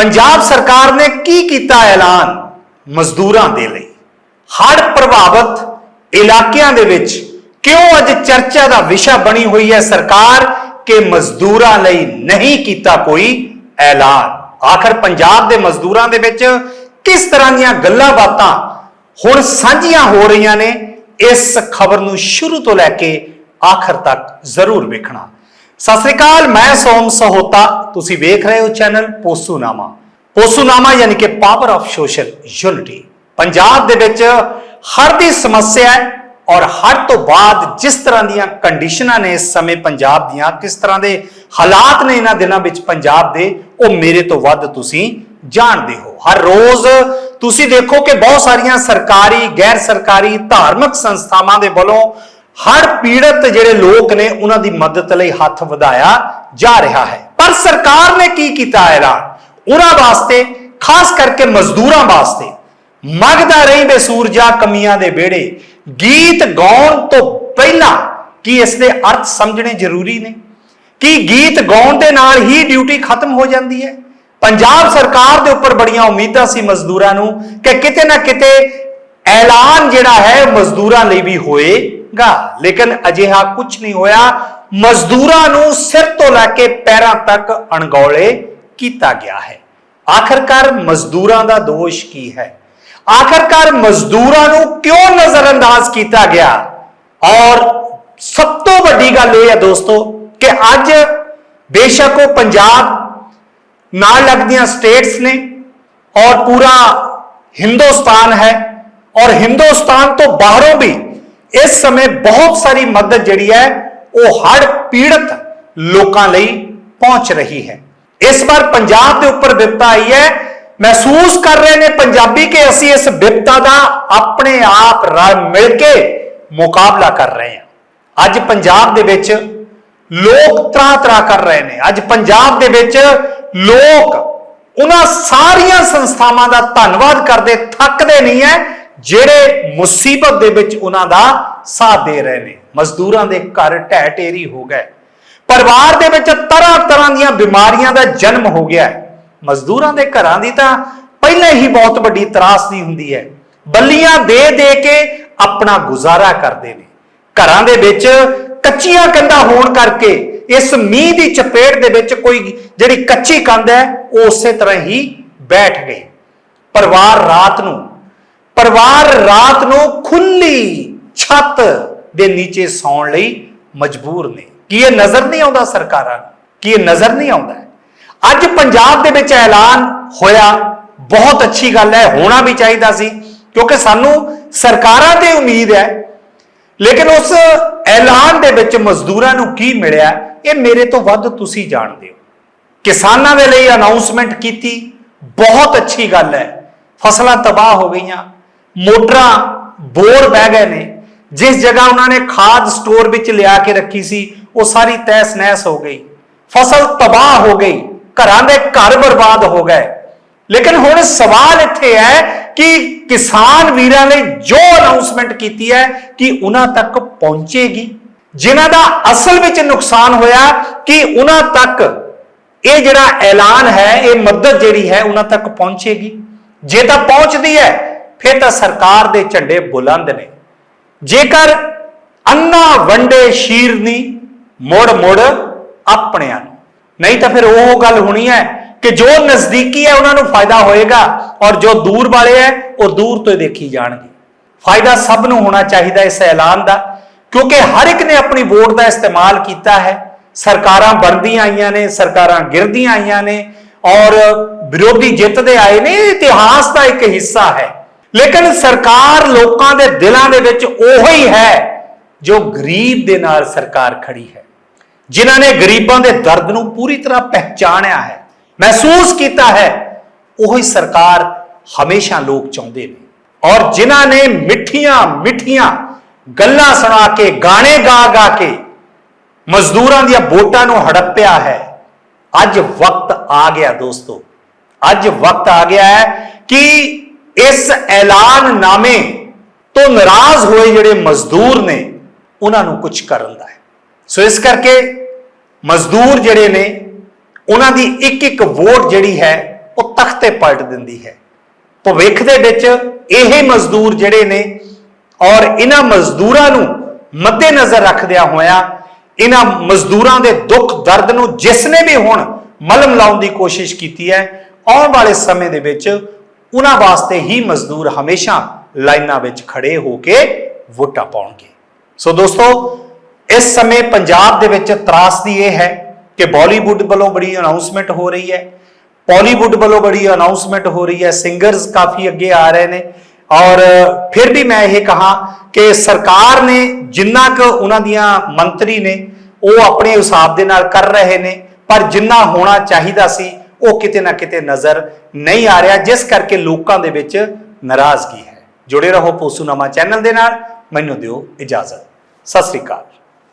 ਪੰਜਾਬ ਸਰਕਾਰ ਨੇ ਕੀ ਕੀਤਾ ਐਲਾਨ? ਮਜ਼ਦੂਰਾਂ ਦੇ ਲਈ। ਹੜ੍ਹ ਪ੍ਰਭਾਵਿਤ ਇਲਾਕਿਆਂ ਦੇ ਵਿੱਚ ਕਿਉਂ ਅੱਜ ਚਰਚਾ ਦਾ ਵਿਸ਼ਾ ਬਣੀ ਹੋਈ ਹੈ ਸਰਕਾਰ ਕਿ ਮਜ਼ਦੂਰਾਂ ਲਈ ਨਹੀਂ ਕੀਤਾ ਕੋਈ ਐਲਾਨ? ਆਖਰ ਪੰਜਾਬ ਦੇ ਮਜ਼ਦੂਰਾਂ ਦੇ ਵਿੱਚ ਕਿਸ ਤਰ੍ਹਾਂ ਦੀਆਂ ਗੱਲਾਂ ਬਾਤਾਂ ਹੁਣ ਸਾਂਝੀਆਂ ਹੋ ਰਹੀਆਂ ਨੇ, ਇਸ ਖਬਰ ਨੂੰ ਸ਼ੁਰੂ ਤੋਂ ਲੈ ਕੇ ਆਖਰ ਤੱਕ ਜ਼ਰੂਰ ਵੇਖਣਾ। ਸਤਿ ਸ੍ਰੀ ਅਕਾਲ, ਮੈਂ ਸੋਮ ਸਹੋਤਾ। ਤੁਸੀਂ ਵੇਖ ਰਹੇ ਹੋ ਚੈਨਲ ਪੋਸੂਨਾਮਾ। ਪੋਸੂਨਾਮਾ ਯਾਨੀ ਕਿ power of social unity Punjab ਦੇ ਵਿੱਚ ਹਰ ਦੀ ਸਮੱਸਿਆ ਹੈ ਔਰ ਹਰ ਤੋਂ ਬਾਅਦ ਜਿਸ ਤਰ੍ਹਾਂ ਦੀਆਂ ਕੰਡੀਸ਼ਨਾਂ ਨੇ ਇਸ ਸਮੇਂ ਪੰਜਾਬ ਦੀਆਂ, ਕਿਸ ਤਰ੍ਹਾਂ ਦੇ ਹਾਲਾਤ ਨੇ ਇਹਨਾਂ ਦਿਨਾਂ ਵਿੱਚ ਪੰਜਾਬ ਦੇ, ਉਹ ਮੇਰੇ ਤੋਂ ਵੱਧ ਤੁਸੀਂ ਜਾਣਦੇ ਹੋ। ਹਰ ਰੋਜ਼ ਤੁਸੀਂ ਦੇਖੋ ਕਿ ਬਹੁਤ ਸਾਰੀਆਂ ਸਰਕਾਰੀ, ਗੈਰ ਸਰਕਾਰੀ ਧਾਰਮਿਕ ਸੰਸਥਾਵਾਂ ਦੇ ਵੱਲੋਂ ਹੜ੍ਹ ਪੀੜਤ ਜਿਹੜੇ ਲੋਕ ਨੇ, ਉਹਨਾਂ ਦੀ ਮਦਦ ਲਈ ਹੱਥ ਵਧਾਇਆ ਜਾ ਰਿਹਾ ਹੈ। ਪਰ ਸਰਕਾਰ ਨੇ ਕੀ ਕੀਤਾ ਐਲਾਨ ਉਹਨਾਂ ਵਾਸਤੇ, ਖਾਸ ਕਰਕੇ ਮਜ਼ਦੂਰਾਂ ਵਾਸਤੇ, ਮਗਦਾ ਰਹੀ ਬੇਸੂਰਜਾ ਕਮੀਆਂ ਦੇ ਵਿਹੜੇ। ਗੀਤ ਗਾਉਣ ਤੋਂ ਪਹਿਲਾਂ ਕੀ ਇਸ ਦੇ ਅਰਥ ਸਮਝਣੇ ਜ਼ਰੂਰੀ ਨੇ? ਕੀ ਗੀਤ ਗਾਉਣ ਦੇ ਨਾਲ ਹੀ ਡਿਊਟੀ ਖਤਮ ਹੋ ਜਾਂਦੀ ਹੈ? ਪੰਜਾਬ ਸਰਕਾਰ ਦੇ ਉੱਪਰ ਬੜੀਆਂ ਉਮੀਦਾਂ ਸੀ ਮਜ਼ਦੂਰਾਂ ਨੂੰ ਕਿ ਕਿਤੇ ਨਾ ਕਿਤੇ ਐਲਾਨ ਜਿਹੜਾ ਹੈ ਮਜ਼ਦੂਰਾਂ ਲਈ ਵੀ ਹੋਏ। ਹੋਏਗਾ ਲੇਕਿਨ ਅਜਿਹਾ ਕੁਝ ਨਹੀਂ ਹੋਇਆ। ਮਜ਼ਦੂਰਾਂ ਨੂੰ ਸਿਰ ਤੋਂ ਲੈ ਕੇ ਪੈਰਾਂ ਤੱਕ ਅਣਗੌਲੇ ਕੀਤਾ ਗਿਆ ਹੈ। ਆਖਰਕਾਰ ਮਜ਼ਦੂਰਾਂ ਦਾ ਦੋਸ਼ ਕੀ ਹੈ? ਆਖਰਕਾਰ ਮਜ਼ਦੂਰਾਂ ਨੂੰ ਕਿਉਂ ਨਜ਼ਰਅੰਦਾਜ਼ ਕੀਤਾ ਗਿਆ? ਔਰ ਸਭ ਤੋਂ ਵੱਡੀ ਗੱਲ ਇਹ ਹੈ ਦੋਸਤੋ ਕਿ ਅੱਜ ਬੇਸ਼ੱਕ ਉਹ ਪੰਜਾਬ ਨਾਲ ਲੱਗਦੀਆਂ ਸਟੇਟਸ ਨੇ ਔਰ ਪੂਰਾ ਹਿੰਦੁਸਤਾਨ ਹੈ। ਔਰ ਹਿੰਦੁਸਤਾਨ ਤੋਂ ਬਾਹਰੋਂ ਇਸ ਸਮੇਂ ਬਹੁਤ ਸਾਰੀ ਮਦਦ ਜਿਹੜੀ ਹੈ, ਉਹ ਹੜ੍ਹ ਪੀੜਤ ਲੋਕਾਂ ਲਈ ਪਹੁੰਚ ਰਹੀ ਹੈ। ਇਸ ਵਾਰ ਪੰਜਾਬ ਦੇ ਉੱਪਰ ਵਿਪਤਾ ਆਈ ਹੈ। ਮਹਿਸੂਸ ਕਰ ਰਹੇ ਨੇ ਪੰਜਾਬੀ ਕਿ ਅਸੀਂ ਇਸ ਵਿਪਤਾ ਦਾ ਆਪਣੇ ਆਪ ਰਲ ਮਿਲ ਕੇ ਮੁਕਾਬਲਾ ਕਰ ਰਹੇ ਹਾਂ। ਅੱਜ ਪੰਜਾਬ ਦੇ ਵਿੱਚ ਲੋਕ ਤਰਾ ਤਰਾ ਕਰ ਰਹੇ ਨੇ। ਅੱਜ ਪੰਜਾਬ ਦੇ ਵਿੱਚ ਲੋਕ ਉਹਨਾਂ ਸਾਰੀਆਂ ਸੰਸਥਾਵਾਂ ਦਾ ਧੰਨਵਾਦ ਕਰਦੇ, ਥੱਕਦੇ ਨਹੀਂ ਹੈ। ਜਿਹੜੇ ਮੁਸੀਬਤ ਦੇ ਵਿੱਚ ਉਹਨਾਂ ਦਾ ਸਾਥ ਦੇ ਰਹੇ ਨੇ। ਮਜ਼ਦੂਰਾਂ ਦੇ ਘਰ ਢਹਿ ਢੇਰੀ ਹੋ ਗਏ। ਪਰਿਵਾਰ ਦੇ ਵਿੱਚ ਤਰ੍ਹਾਂ ਤਰ੍ਹਾਂ ਦੀਆਂ ਬਿਮਾਰੀਆਂ ਦਾ ਜਨਮ ਹੋ ਗਿਆ ਹੈ। ਮਜ਼ਦੂਰਾਂ ਦੇ ਘਰਾਂ ਦੀ ਤਾਂ ਪਹਿਲਾਂ ਹੀ ਬਹੁਤ ਵੱਡੀ ਤਰਾਸਦੀ ਹੁੰਦੀ ਹੈ। ਬੱਲੀਆਂ ਦੇ ਦੇ ਕੇ ਆਪਣਾ ਗੁਜ਼ਾਰਾ ਕਰਦੇ ਨੇ। ਘਰਾਂ ਦੇ ਵਿੱਚ ਕੱਚੀਆਂ ਕੰਧਾਂ ਹੋਣ ਕਰਕੇ ਇਸ ਮੀਂਹ ਦੀ ਚਪੇਟ ਦੇ ਵਿੱਚ ਕੋਈ ਜਿਹੜੀ ਕੱਚੀ ਕੰਧ ਹੈ, ਉਹ ਉਸੇ ਤਰ੍ਹਾਂ ਹੀ ਬੈਠ ਗਈ। ਪਰਿਵਾਰ ਰਾਤ ਨੂੰ ਪਰਿਵਾਰ ਰਾਤ ਨੂੰ ਖੁੱਲੀ ਛੱਤ ਦੇ ਨੀਚੇ ਸੌਣ ਲਈ ਮਜਬੂਰ ਨੇ। ਕੀ ਇਹ ਨਜ਼ਰ ਨਹੀਂ ਆਉਂਦਾ ਸਰਕਾਰਾਂ ਨੂੰ? ਕੀ ਇਹ ਨਜ਼ਰ ਨਹੀਂ ਆਉਂਦਾ? ਅੱਜ ਪੰਜਾਬ ਦੇ ਵਿੱਚ ਐਲਾਨ ਹੋਇਆ। ਬਹੁਤ ਅੱਛੀ ਗੱਲ ਹੈ, ਹੋਣਾ ਵੀ ਚਾਹੀਦਾ ਸੀ, ਕਿਉਂਕਿ ਸਾਨੂੰ ਸਰਕਾਰਾਂ ਤੇ ਉਮੀਦ ਹੈ। ਲੇਕਿਨ ਉਸ ਐਲਾਨ ਦੇ ਵਿੱਚ ਮਜ਼ਦੂਰਾਂ ਨੂੰ ਕੀ ਮਿਲਿਆ? ਇਹ ਮੇਰੇ ਤੋਂ ਵੱਧ ਤੁਸੀਂ ਜਾਣਦੇ ਹੋ। ਕਿਸਾਨਾਂ ਦੇ ਲਈ ਅਨਾਉਂਸਮੈਂਟ ਕੀਤੀ। ਬਹੁਤ ਅੱਛੀ ਗੱਲ ਹੈ। ਫਸਲਾਂ ਤਬਾਹ ਹੋ ਗਈਆਂ। ਮੋਟਰਾਂ ਬੋਰ ਬਹਿ ਗਏ ਨੇ। ਜਿਸ ਜਗ੍ਹਾ ਉਹਨਾਂ ਨੇ ਖਾਦ ਸਟੋਰ ਵਿੱਚ ਲਿਆ ਕੇ ਰੱਖੀ ਸੀ, ਉਹ ਸਾਰੀ ਤਹਿਸ ਨਹਿਸ ਹੋ ਗਈ। ਫਸਲ ਤਬਾਹ ਹੋ ਗਈ, ਘਰਾਂ ਦੇ ਘਰ ਬਰਬਾਦ ਹੋ ਗਏ। ਲੇਕਿਨ ਹੁਣ ਸਵਾਲ ਇੱਥੇ ਹੈ ਕਿ ਕਿਸਾਨ ਵੀਰਾਂ ਨੇ ਜੋ ਅਨਾਉਂਸਮੈਂਟ ਕੀਤੀ ਹੈ ਕਿ ਉਹਨਾਂ ਤੱਕ ਪਹੁੰਚੇਗੀ। ਜਿਨ੍ਹਾਂ ਦਾ ਅਸਲ ਵਿੱਚ ਨੁਕਸਾਨ ਹੋਇਆ ਕਿ ਉਹਨਾਂ ਤੱਕ ਇਹ ਜਿਹੜਾ ਐਲਾਨ ਹੈ, ਇਹ ਮਦਦ ਜਿਹੜੀ ਹੈ, ਉਹਨਾਂ ਤੱਕ ਪਹੁੰਚੇਗੀ। ਜੇ ਤਾਂ ਪਹੁੰਚਦੀ ਹੈ ਫਿਰ ਤਾਂ ਸਰਕਾਰ ਦੇ ਝੰਡੇ ਬੁਲੰਦ ਨੇ। ਜੇਕਰ ਅੰਨਾ ਵੰਡੇ ਸ਼ੀਰਨੀ ਮੁੜ ਮੁੜ ਆਪਣਿਆਂ ਨੂੰ। ਨਹੀਂ ਤਾਂ ਫਿਰ ਉਹ ਗੱਲ ਹੋਣੀ ਹੈ ਕਿ ਜੋ ਨਜ਼ਦੀਕੀ ਹੈ ਉਹਨਾਂ ਨੂੰ ਫਾਇਦਾ ਹੋਏਗਾ ਔਰ ਜੋ ਦੂਰ ਵਾਲੇ ਹੈ, ਉਹ ਦੂਰ ਤੋਂ ਹੀ ਦੇਖੀ ਜਾਣਗੇ। ਫਾਇਦਾ ਸਭ ਨੂੰ ਹੋਣਾ ਚਾਹੀਦਾ ਇਸ ਐਲਾਨ ਦਾ, ਕਿਉਂਕਿ ਹਰ ਇੱਕ ਨੇ ਆਪਣੀ ਵੋਟ ਦਾ ਇਸਤੇਮਾਲ ਕੀਤਾ ਹੈ। ਸਰਕਾਰਾਂ ਬਣਦੀਆਂ ਆਈਆਂ ਨੇ, ਸਰਕਾਰਾਂ ਗਿਰਦੀਆਂ ਆਈਆਂ ਨੇ ਔਰ ਵਿਰੋਧੀ ਜਿੱਤਦੇ ਆਏ ਨੇ ਇਤਿਹਾਸ ਦਾ ਇੱਕ ਹਿੱਸਾ ਹੈ। ਲੇਕਿਨ ਸਰਕਾਰ ਲੋਕਾਂ ਦੇ ਦਿਲਾਂ ਦੇ ਵਿੱਚ ਉਹੀ ਹੈ ਜੋ ਗਰੀਬ ਦੇ ਨਾਲ ਸਰਕਾਰ ਖੜੀ ਹੈ। ਜਿਨ੍ਹਾਂ ਨੇ ਗਰੀਬਾਂ ਦੇ ਦਰਦ ਨੂੰ ਪੂਰੀ ਤਰ੍ਹਾਂ ਪਹਿਚਾਣਿਆ ਹੈ, ਮਹਿਸੂਸ ਕੀਤਾ ਹੈ, ਉਹੀ ਸਰਕਾਰ ਹਮੇਸ਼ਾ ਲੋਕ ਚਾਹੁੰਦੇ ਨੇ। ਔਰ ਜਿਨ੍ਹਾਂ ਨੇ ਮਿੱਠੀਆਂ ਮਿੱਠੀਆਂ ਗੱਲਾਂ ਸੁਣਾ ਕੇ, ਗਾਣੇ ਗਾ ਗਾ ਕੇ ਮਜ਼ਦੂਰਾਂ ਦੀਆਂ ਵੋਟਾਂ ਨੂੰ ਹੜੱਪਿਆ ਹੈ, ਅੱਜ ਵਕਤ ਆ ਗਿਆ ਦੋਸਤੋ। ਅੱਜ ਵਕਤ ਆ ਗਿਆ ਹੈ ਕਿ ਇਸ ਐਲਾਨ ਨਾਮੇ ਤੋਂ ਨਾਰਾਜ਼ ਹੋਏ ਜਿਹੜੇ ਮਜ਼ਦੂਰ ਨੇ, ਉਹਨਾਂ ਨੂੰ ਕੁਝ ਕਰਨ ਦਾ ਹੈ। ਸੋ ਇਸ ਕਰਕੇ ਮਜ਼ਦੂਰ ਜਿਹੜੇ ਨੇ, ਉਹਨਾਂ ਦੀ ਇੱਕ ਇੱਕ ਵੋਟ ਜਿਹੜੀ ਹੈ, ਉਹ ਤਖਤੇ ਪਲਟ ਦਿੰਦੀ ਹੈ। ਭਵਿੱਖ ਦੇ ਵਿੱਚ ਇਹ ਮਜ਼ਦੂਰ ਜਿਹੜੇ ਨੇ ਔਰ ਇਹਨਾਂ ਮਜ਼ਦੂਰਾਂ ਨੂੰ ਮੱਦੇਨਜ਼ਰ ਰੱਖਦਿਆਂ ਹੋਇਆਂ, ਇਹਨਾਂ ਮਜ਼ਦੂਰਾਂ ਦੇ ਦੁੱਖ ਦਰਦ ਨੂੰ ਜਿਸ ਨੇ ਵੀ ਹੁਣ ਮਲਮ ਲਾਉਣ ਦੀ ਕੋਸ਼ਿਸ਼ ਕੀਤੀ ਹੈ, ਆਉਣ ਵਾਲੇ ਸਮੇਂ ਦੇ ਵਿੱਚ ਉਹਨਾਂ ਵਾਸਤੇ ਹੀ ਮਜ਼ਦੂਰ ਹਮੇਸ਼ਾ ਲਾਈਨਾਂ ਵਿੱਚ ਖੜੇ ਹੋ ਕੇ ਵੋਟਾਂ ਪਾਉਣਗੇ। ਸੋ ਦੋਸਤੋ, ਇਸ ਸਮੇਂ ਪੰਜਾਬ ਦੇ ਵਿੱਚ ਤਰਾਸਦੀ ਇਹ ਹੈ ਕਿ ਬਾਲੀਵੁੱਡ ਵੱਲੋਂ ਬੜੀ ਅਨਾਉਂਸਮੈਂਟ ਹੋ ਰਹੀ ਹੈ। ਬਾਲੀਵੁੱਡ ਵੱਲੋਂ ਬੜੀ ਅਨਾਉਂਸਮੈਂਟ ਹੋ ਰਹੀ ਹੈ। ਸਿੰਗਰਸ ਕਾਫੀ ਅੱਗੇ ਆ ਰਹੇ ਨੇ। ਔਰ ਫਿਰ ਵੀ ਮੈਂ ਇਹ ਕਹਾ ਕਿ ਸਰਕਾਰ ਨੇ ਜਿੰਨਾ ਕੁ ਉਹਨਾਂ ਦੀਆਂ ਮੰਤਰੀ ਨੇ, ਉਹ ਆਪਣੇ ਹਿਸਾਬ ਦੇ ਨਾਲ ਕਰ ਰਹੇ ਨੇ, ਪਰ ਜਿੰਨਾ ਹੋਣਾ ਚਾਹੀਦਾ ਸੀ ਉਹ ਕਿਤੇ ਨਾ ਕਿਤੇ ਨਜ਼ਰ ਨਹੀਂ ਆ ਰਿਹਾ, ਜਿਸ ਕਰਕੇ ਲੋਕਾਂ ਦੇ ਵਿੱਚ ਨਾਰਾਜ਼ਗੀ ਹੈ। ਜੁੜੇ ਰਹੋ ਪੋਸੂਨਾਮਾ ਚੈਨਲ ਦੇ ਨਾਲ, ਮੈਨੂੰ ਦਿਓ ਇਜਾਜ਼ਤ। ਸਤਿ ਸ੍ਰੀ ਅਕਾਲ।